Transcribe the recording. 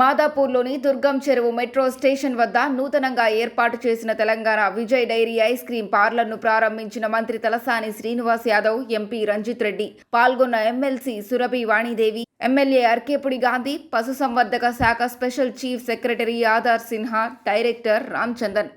మాదాపూర్లోని దుర్గం చెరువు metro station వద్ద నూతనంగా ఏర్పాటు చేసిన Telangana Vijay dairy ice cream పార్లర్ను ప్రారంభించిన మంత్రి తలసాని శ్రీనివాస్ యాదవ్ ఎంపీ రంజిత్ రెడ్డి పాల్గొన్న ఎమ్మెల్సీ సురభి వాణిదేవి ఎమ్మెల్యే అర్కేపుడి గాంధీ పశుసంవర్ధక శాఖ special chief secretary Adhar Sinha director Ramchandan